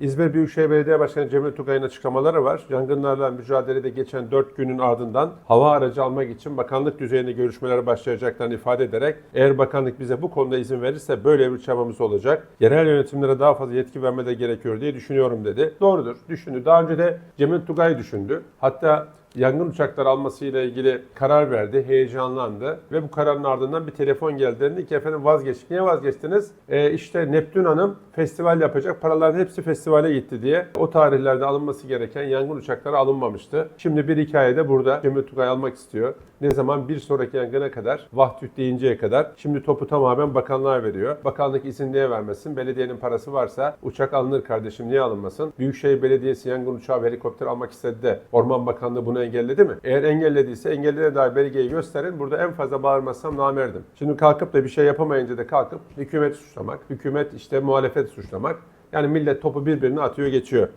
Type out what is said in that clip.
İzmir Büyükşehir Belediye Başkanı Cemil Tugay'ın açıklamaları var. Yangınlarla mücadelede geçen 4 günün ardından hava aracı almak için bakanlık düzeyinde görüşmelere başlayacaklarını ifade ederek eğer bakanlık bize bu konuda izin verirse böyle bir çabamız olacak. Yerel yönetimlere daha fazla yetki verme de gerekiyor diye düşünüyorum dedi. Doğrudur. Düşündü. Daha önce de Cemil Tugay düşündü. Hatta yangın uçakları almasıyla ilgili karar verdi, heyecanlandı ve bu kararın ardından bir telefon geldi. Dedi ki efendim vazgeçtik. Niye vazgeçtiniz? E, işte Neptün Hanım festival yapacak. Paraların hepsi festivale gitti diye. O tarihlerde alınması gereken yangın uçakları alınmamıştı. Şimdi bir hikayede burada Cemil Tugay almak istiyor. Ne zaman bir sonraki yangına kadar, vahdüt deyinceye kadar. Şimdi topu tamamen bakanlığa veriyor. Bakanlık izin niye vermesin? Belediyenin parası varsa uçak alınır kardeşim niye alınmasın? Büyükşehir Belediyesi yangın uçağı ve helikopter almak istedi de Orman Bakanlığı bunu engelledi mi? Eğer engellediyse engellediğine dair belgeyi gösterin. Burada en fazla bağırmazsam namerdim. Şimdi kalkıp da bir şey yapamayınca da kalkıp hükümeti suçlamak, hükümet işte muhalefet suçlamak. Yani millet topu birbirine atıyor geçiyor.